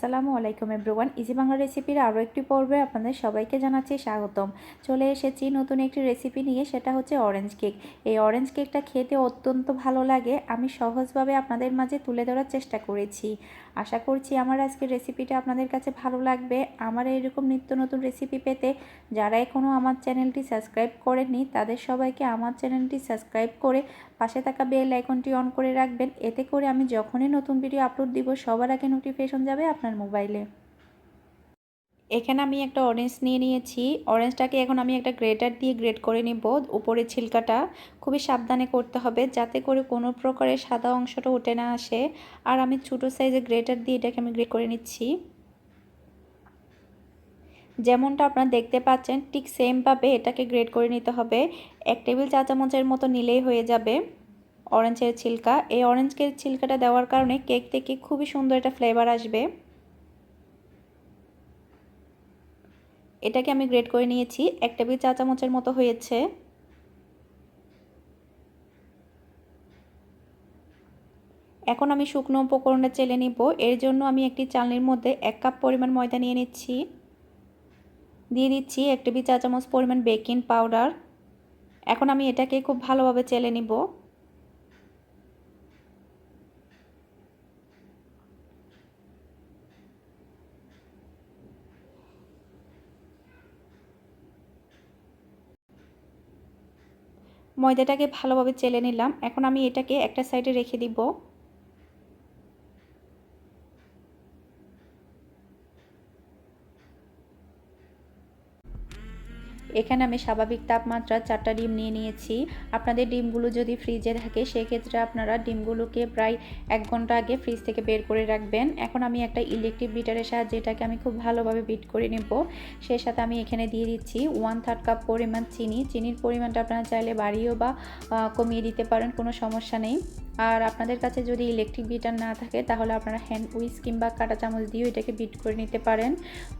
আসসালামু আলাইকুম everyone. Easy Bangla রেসিপির আরও একটি পর্বে আপনাদের সবাইকে জানাচ্ছি স্বাগতম। চলে এসেছি নতুন একটি রেসিপি নিয়ে, সেটা হচ্ছে অরেঞ্জ কেক এই অরেঞ্জ কেকটা খেতে অত্যন্ত ভালো লাগে। আমি সহজভাবে আপনাদের মাঝে তুলে ধরার চেষ্টা করেছি। আশা করছি আমার আজকের রেসিপিটা আপনাদের কাছে ভালো লাগবে। আমার এরকম নিত্য নতুন রেসিপি পেতে যারা এখনও আমার চ্যানেলটি সাবস্ক্রাইব করেনি তাদের সবাইকে আমার চ্যানেলটি সাবস্ক্রাইব করে পাশে থাকা বেল আইকনটি অন করে রাখবেন। এতে করে আমি যখনই নতুন ভিডিও আপলোড দিব, সবার আগে নোটিফিকেশন যাবে আপনার মোবাইলে এখানে আমি একটা অরেঞ্জ নিয়ে নিয়েছি। অরেঞ্জটাকে এখন আমি একটা গ্রেটার দিয়ে গ্রেট করে নিব। উপরের ছিলকাটা খুবই সাবধানে করতে হবে যাতে করে কোনো প্রকারের সাদা অংশটা উঠে না আসে। আর আমি ছোটো সাইজের গ্রেটার দিয়ে এটাকে আমি গ্রেট করে নিচ্ছি। যেমনটা আপনারা দেখতে পাচ্ছেন, ঠিক সেমভাবে এটাকে গ্রেড করে নিতে হবে। এক টেবিল চা চামচের মতো নিলেই হয়ে যাবে অরেঞ্জের ছিলকা। এই অরেঞ্জের ছিলকাটা দেওয়ার কারণে কেক থেকে খুবই সুন্দর একটা ফ্লেভার আসবে। এটাকে আমি গ্রেড করে নিয়েছি। এক টেবিল চা চামচের মতো হয়েছে। এখন আমি শুকনো উপকরণটা চেলে নিব। এর জন্য আমি একটি চালনির মধ্যে এক কাপ পরিমাণ ময়দা নিয়ে নিচ্ছি। দিয়ে দিচ্ছি এক টেবিল চা চামচ পরিমাণ বেকিং পাউডার। এখন আমি এটাকে খুব ভালোভাবে চেলে নিব। ময়দাটাকে ভালোভাবে চেলে নিলাম। এখন আমি এটাকে একটা সাইডে রেখে দিব। এখানে আমি স্বাভাবিক তাপমাত্রা চারটা ডিম নিয়ে নিয়েছি। আপনাদের ডিমগুলো যদি ফ্রিজে থাকে, সেক্ষেত্রে আপনারা ডিমগুলোকে প্রায় এক ঘণ্টা আগে ফ্রিজ থেকে বের করে রাখবেন। এখন আমি একটা ইলেকট্রিক বিটারের সাহায্যে এটাকে আমি খুব ভালোভাবে বিট করে নেব। সেই সাথে আমি এখানে দিয়ে দিচ্ছি ওয়ান থার্ড কাপ পরিমাণ চিনি। চিনির পরিমাণটা আপনারা চাইলে বাড়িয়েও বা কমিয়ে দিতে পারেন, কোনো সমস্যা নেই। আর আপনাদের কাছে যদি ইলেকট্রিক বিটার না থাকে, তাহলে আপনারা হ্যান্ড উইস কিংবা কাটা চামচ দিয়েও এটাকে বিট করে নিতে পারেন।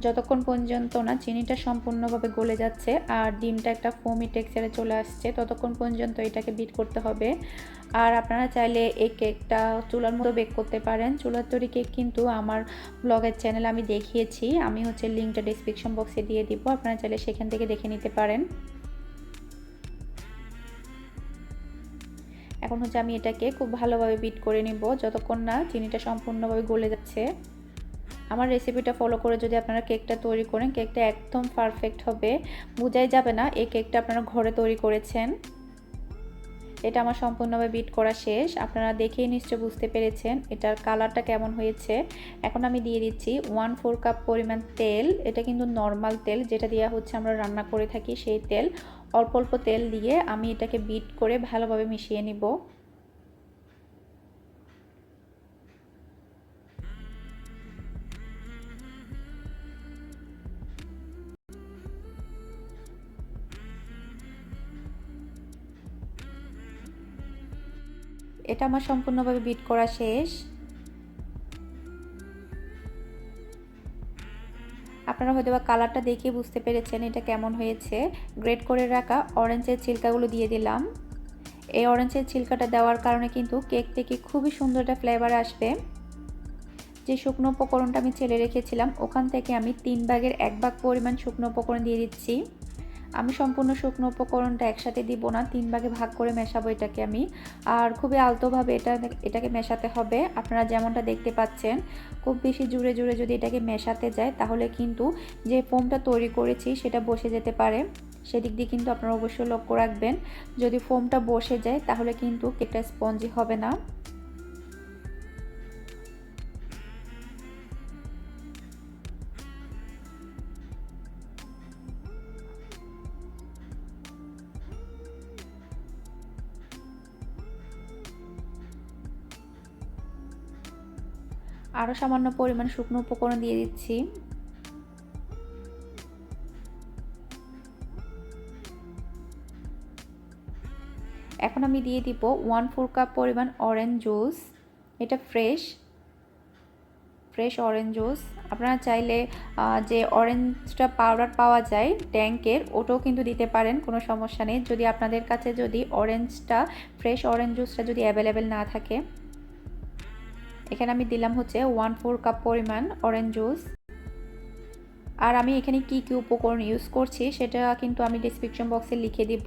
যতক্ষণ পর্যন্ত না চিনিটা সম্পূর্ণভাবে গলে যাচ্ছে আর ডিমটা একটা ফোমি টেক্সচারে চলে আসছে, ততক্ষণ পর্যন্ত এটাকে বিট করতে হবে। আর আপনারা চাইলে এই কেকটা চুলার মতো বেক করতে পারেন। চুলার তৈরি কেক কিন্তু আমার ব্লগের চ্যানেল আমি দেখিয়েছি। আমি হচ্ছে লিঙ্কটা ডিসক্রিপশন বক্সে দিয়ে দিব। আপনারা চাইলে সেখান থেকে দেখে নিতে পারেন। এখন হচ্ছে আমি এটাকে খুব ভালোভাবে বিট করে নিব, যতক্ষণ না চিনিটা সম্পূর্ণভাবে গলে যাচ্ছে। আমার রেসিপিটা ফলো করে যদি আপনারা কেকটা তৈরি করেন কেকটা একদম পারফেক্ট হবে। বোঝাই যাবে না এই কেকটা আপনারা ঘরে তৈরি করেছেন। এটা আমার সম্পূর্ণভাবে বিট করা শেষ। আপনারা দেখেই নিশ্চয় বুঝতে পেরেছেন এটার কালারটা কেমন হয়েছে। এখন আমি দিয়ে দিচ্ছি ওয়ান ফোর কাপ পরিমাণ তেল। এটা কিন্তু নর্মাল তেল, যেটা দেওয়া হচ্ছে আমরা রান্না করে থাকি সেই তেল। অল্প অল্প তেল দিয়ে আমি এটাকে বিট করে ভালোভাবে মিশিয়ে নিব। এটা আমার সম্পূর্ণভাবে বিট করা শেষ। আপনারা হয়তো বা কালারটা দেখে বুঝতে পেরেছেন এটা কেমন হয়েছে। গ্রেট করে রাখা অরেঞ্জের ছিলকাগুলো দিয়ে দিলাম। এই অরেঞ্জের ছিলকাটা দেওয়ার কারণে কিন্তু কেক থেকে খুবই সুন্দর একটা ফ্লেভার আসবে। যে শুকনো উপকরণটা আমি ছেলে রেখেছিলাম, ওখান থেকে আমি তিন ভাগের এক ভাগ পরিমাণ শুকনো উপকরণ দিয়ে দিচ্ছি। আমি সম্পূর্ণ শুকনো উপকরণটা একসাথে দিব না, তিন ভাগে ভাগ করে মেশাবো এটাকে আমি। আর খুবই আলতোভাবে এটা এটাকে মেশাতে হবে। আপনারা যেমনটা দেখতে পাচ্ছেন, খুব বেশি জুড়ে জুড়ে যদি এটাকে মেশাতে যায়, তাহলে কিন্তু যে ফোমটা তৈরি করেছি সেটা বসে যেতে পারে। সেদিক দিয়ে কিন্তু আপনারা অবশ্যই লক্ষ্য রাখবেন, যদি ফোমটা বসে যায়, তাহলে কিন্তু কেকটা স্পঞ্জি হবে না। আরও সামান্য পরিমাণ শুকনো উপকরণ দিয়ে দিচ্ছি। এখন আমি দিয়ে দিব ওয়ান ফোর কাপ পরিমাণ অরেঞ্জ জুস এটা ফ্রেশ ফ্রেশ অরেঞ্জ জুস আপনারা চাইলে যে অরেঞ্জটা পাউডার পাওয়া যায় ট্যাঙ্কের ওটাও কিন্তু দিতে পারেন, কোনো সমস্যা নেই। যদি আপনাদের কাছে যদি অরেঞ্জটা ফ্রেশ অরেঞ্জ জুসটা যদি অ্যাভেলেবেল না থাকে। এখানে আমি দিলাম হচ্ছে ওয়ান ফোর কাপ পরিমাণ অরেঞ্জ জুস আর আমি এখানে কি কি উপকরণ ইউজ করছি সেটা কিন্তু আমি ডিসক্রিপশন বক্সে লিখে দিব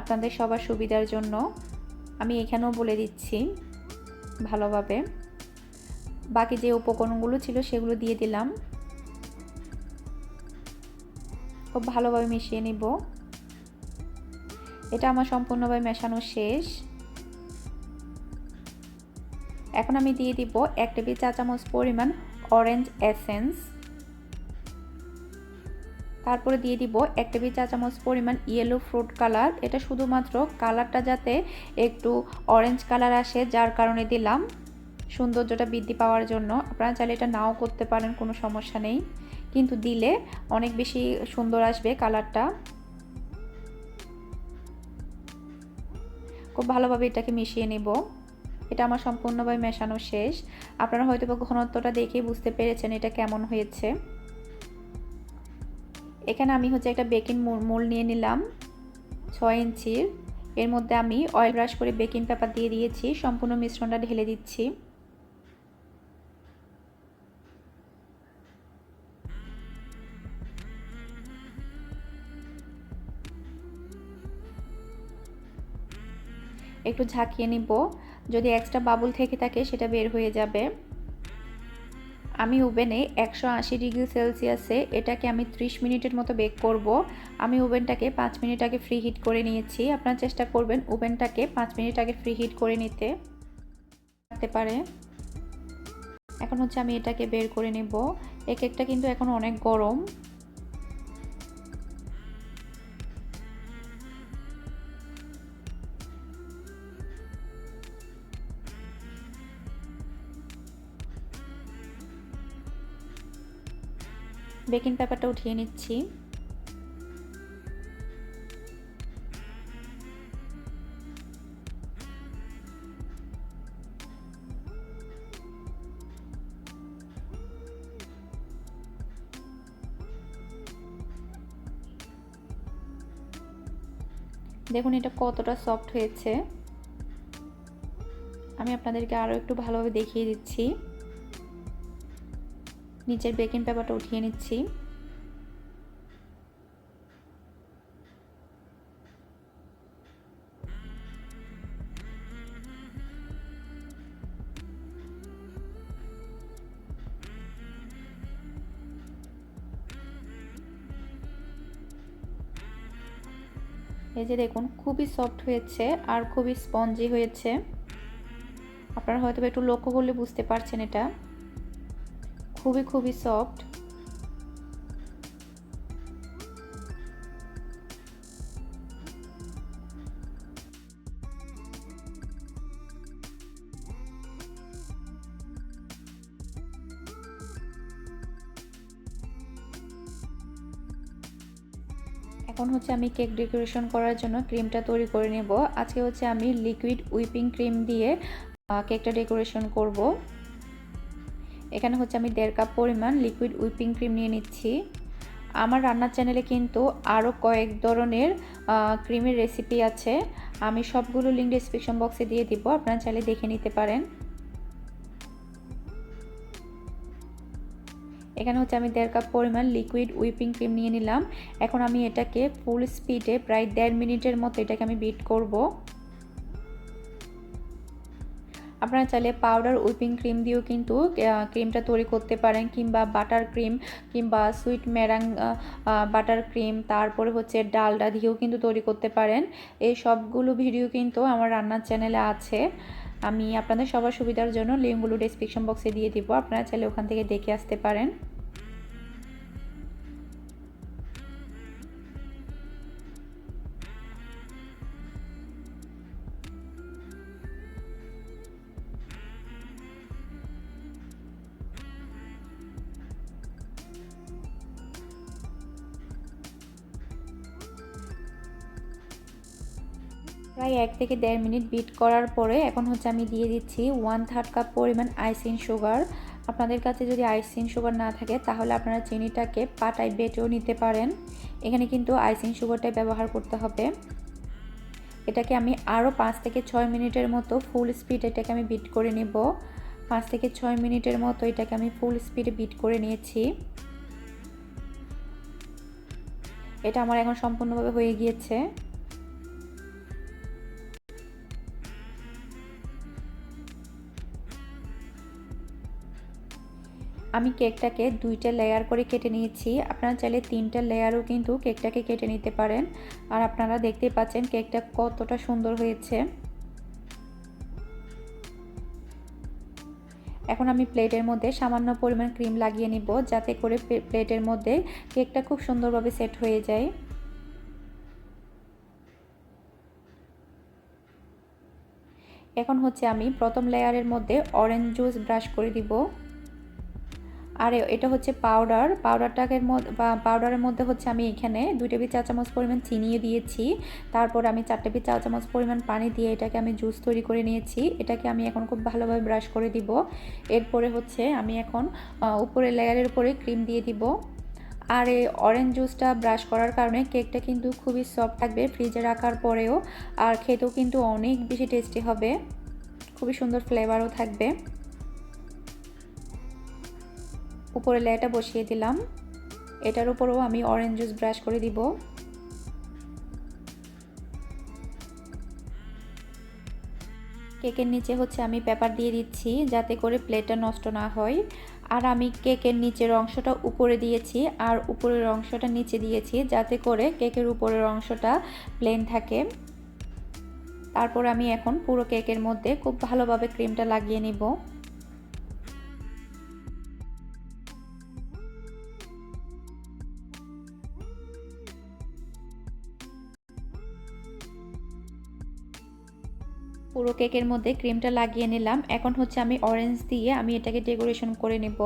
আপনাদের সবার সুবিধার জন্য। আমি এখানেও বলে দিচ্ছি ভালোভাবে। বাকি যে উপকরণগুলো ছিল সেগুলো দিয়ে দিলাম। খুব ভালোভাবে মিশিয়ে নিব। এটা আমার সম্পূর্ণভাবে মেশানো শেষ। এখন আমি দিয়ে দিব এক টেবিল চা চামচ পরিমাণ অরেঞ্জ এসেন্স তারপরে দিয়ে দিব এক টেবিল চা চামচ পরিমাণ ইয়েলো ফ্রুট কালার এটা শুধুমাত্র কালারটা যাতে একটু অরেঞ্জ কালার আসে, যার কারণে দিলাম। সৌন্দর্যটা বৃদ্ধি পাওয়ার জন্য আপনারা চাইলে এটা নাও করতে পারেন, কোনো সমস্যা নেই। কিন্তু দিলে অনেক বেশি সুন্দর আসবে কালারটা খুব ভালোভাবে এটাকে মিশিয়ে নেব। এটা আমার সম্পূর্ণভাবে মেশানো শেষ। আপনারা হয়তো ঘনত্বটা দেখেই বুঝতে পেরেছেন এটা কেমন হয়েছে। এখানে আমি হচ্ছে একটা বেকিং মোল নিয়ে নিলাম, ছয় ইঞ্চির। এর মধ্যে আমি অয়েল ব্রাশ করে বেকিং পেপার দিয়ে দিয়েছি, সম্পূর্ণ মিশ্রণটা ঢেলে দিচ্ছি। একটু ঝাঁকিয়ে নিব। যদি এক্সট্রা বাবুল থেকে থাকে, সেটা বের হয়ে যাবে। আমি ওভেনে একশো আশি ডিগ্রি সেলসিয়াসে এটাকে আমি 30 মিনিটের মতো বেক করব। আমি ওভেনটাকে পাঁচ মিনিট আগে ফ্রি হিট করে নিয়েছি। আপনার চেষ্টা করবেন ওভেনটাকে পাঁচ মিনিট আগে ফ্রি হিট করে নিতে। থাকতে পারে। এখন হচ্ছে আমি এটাকে বের করে নেব। এই কেকটা কিন্তু এখন অনেক গরম। বেকিং পেপারটা উঠিয়ে নিচ্ছি। দেখুন, এটা কতটা সফট হয়েছে। আমি আপনাদেরকে আরও একটু ভালোভাবে দেখিয়ে দিচ্ছি। নিচের বেকিং পেপারটা উঠিয়ে নিচ্ছি। এই যে দেখুন, খুবই সফট হয়েছে আর খুবই স্পঞ্জি হয়েছে। আপনারা হয়তো একটু লক্ষ্য করলে বুঝতে পারছেন এটা। খুবই খুবই সফট এখন হচ্ছে আমি কেক ডেকোরেশন করার জন্য ক্রিমটা তৈরি করে নেব। আজকে হচ্ছে আমি লিকুইড উইপিং ক্রিম দিয়ে কেকটা ডেকোরেশন করব। এখানে হচ্ছে আমি দেড় কাপ পরিমাণ লিকুইড উইপিং ক্রিম নিয়ে নিচ্ছি। আমার রান্নার চ্যানেলে কিন্তু আরও কয়েক ধরনের ক্রিমের রেসিপি আছে। আমি সবগুলো লিঙ্ক ডিসক্রিপশন বক্সে দিয়ে দিব, আপনারা চাইলে দেখে নিতে পারেন। এখানে হচ্ছে আমি দেড় কাপ পরিমাণ লিকুইড উইপিং ক্রিম নিয়ে নিলাম। এখন আমি এটাকে ফুল স্পিডে প্রায় দেড় মিনিটের মতো এটাকে আমি বিট করব। আপনারা চাইলে পাউডার উইপিং ক্রিম দিয়েও কিন্তু ক্রিমটা তৈরি করতে পারেন, কিংবা বাটার ক্রিম কিংবা সুইট ম্যারাং বাটার ক্রিম তারপরে হচ্ছে ডালডা দিয়েও কিন্তু তৈরি করতে পারেন। এই সবগুলো ভিডিও কিন্তু আমার রান্নার চ্যানেলে আছে। আমি আপনাদের সবার সুবিধার জন্য লিঙ্কগুলো ডিসক্রিপশন বক্সে দিয়ে দিব। আপনারা চাইলে ওখান থেকে দেখে আসতে পারেন। প্রায় এক থেকে দেড় মিনিট বিট করার পরে এখন হচ্ছে আমি দিয়ে দিচ্ছি ওয়ান থার্ড কাপ পরিমাণ আইসিন সুগার আপনাদের কাছে যদি আইসিন সুগার না থাকে, তাহলে আপনারা চিনিটাকে পাটায় বেটেও নিতে পারেন। এখানে কিন্তু আইসিন সুগারটাই ব্যবহার করতে হবে। এটাকে আমি আরও পাঁচ থেকে ছয় মিনিটের মতো ফুল স্পিড এটাকে আমি বিট করে নেব। পাঁচ থেকে ছয় মিনিটের মতো এটাকে আমি ফুল স্পিডে বিট করে নিয়েছি। এটা আমার এখন সম্পূর্ণভাবে হয়ে গিয়েছে। আমি কেকটাকে দুইটা লেয়ার করে কেটে নিয়েছি। আপনারা চাইলে তিনটা লেয়ারও কিন্তু কেকটাকে কেটে নিতে পারেন। আর আপনারা দেখতেই পাচ্ছেন কেকটা কতটা সুন্দর হয়েছে। এখন আমি প্লেটের মধ্যে সামান্য পরিমাণ ক্রিম লাগিয়ে নিব, যাতে করে প্লেটের মধ্যে কেকটা খুব সুন্দরভাবে সেট হয়ে যায়। এখন হচ্ছে আমি প্রথম লেয়ারের মধ্যে অরেঞ্জ জুস ব্রাশ করে দিব। আর, এটা হচ্ছে পাউডার পাউডারটাকের মধ্যে পাউডারের মধ্যে হচ্ছে আমি এখানে দুই টেবিল চা চামচ পরিমাণ চিনিয়ে দিয়েছি। তারপর আমি চার টেবিল চা চামচ পরিমাণ পানি দিয়ে এটাকে আমি জুস তৈরি করে নিয়েছি। এটাকে আমি এখন খুব ভালোভাবে ব্রাশ করে দিব। এরপরে হচ্ছে আমি এখন উপরে লেয়ারের উপরে ক্রিম দিয়ে দিব। আর এই অরেঞ্জ জুসটা ব্রাশ করার কারণে কেকটা কিন্তু খুবই সফট থাকবে ফ্রিজে রাখার পরেও। আর খেতেও কিন্তু অনেক বেশি টেস্টি হবে। খুবই সুন্দর ফ্লেভারও থাকবে। উপরে লেয়ারটা বসিয়ে দিলাম। এটার উপরেও আমি অরেঞ্জ জুস ব্রাশ করে দিব। কেকের নিচে হচ্ছে আমি পেপার দিয়ে দিচ্ছি যাতে করে প্লেটটা নষ্ট না হয়। আর আমি কেকের নিচের অংশটা উপরে দিয়েছি আর উপরের অংশটা নিচে দিয়েছি যাতে করে কেকের উপরের অংশটা প্লেন থাকে। তারপর আমি এখন পুরো কেকের মধ্যে খুব ভালোভাবে ক্রিমটা লাগিয়ে নিব। পুরো কেকের মধ্যে ক্রিমটা লাগিয়ে নিলাম। এখন হচ্ছে আমি অরেঞ্জ দিয়ে আমি এটাকে ডেকোরেশন করে নেব।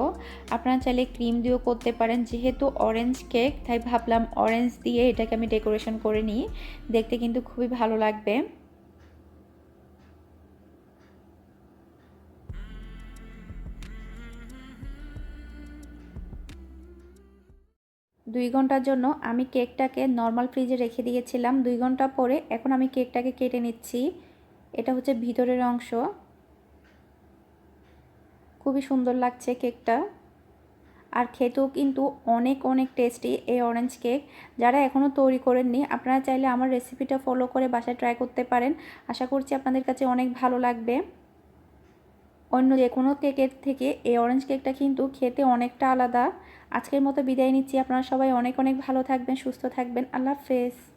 আপনারা চাইলে ক্রিম দিয়েও করতে পারেন। যেহেতু অরেঞ্জ কেক তাই ভাবলাম অরেঞ্জ দিয়ে এটাকে আমি ডেকোরেশন করে নিই। দেখতে কিন্তু খুবই ভালো লাগবে। দুই ঘণ্টার জন্য আমি কেকটাকে নর্মাল ফ্রিজে রেখে দিয়েছিলাম। দুই ঘণ্টা পরে এখন আমি কেকটাকে কেটে নিচ্ছি। এটা হচ্ছে ভিতরের অংশ। খুবই সুন্দর লাগছে কেকটা। আর খেতেও কিন্তু অনেক অনেক টেস্টি এই অরেঞ্জ কেক যারা এখনও তৈরি করেননি, আপনারা চাইলে আমার রেসিপিটা ফলো করে বাসায় ট্রাই করতে পারেন। আশা করছি আপনাদের কাছে অনেক ভালো লাগবে। অন্য যে কোনো কেকের থেকে এই অরেঞ্জ কেকটা কিন্তু খেতে অনেকটা আলাদা। আজকের মতো বিদায় নিচ্ছি। আপনারা সবাই অনেক অনেক ভালো থাকবেন, সুস্থ থাকবেন। আল্লাহ হাফেজ।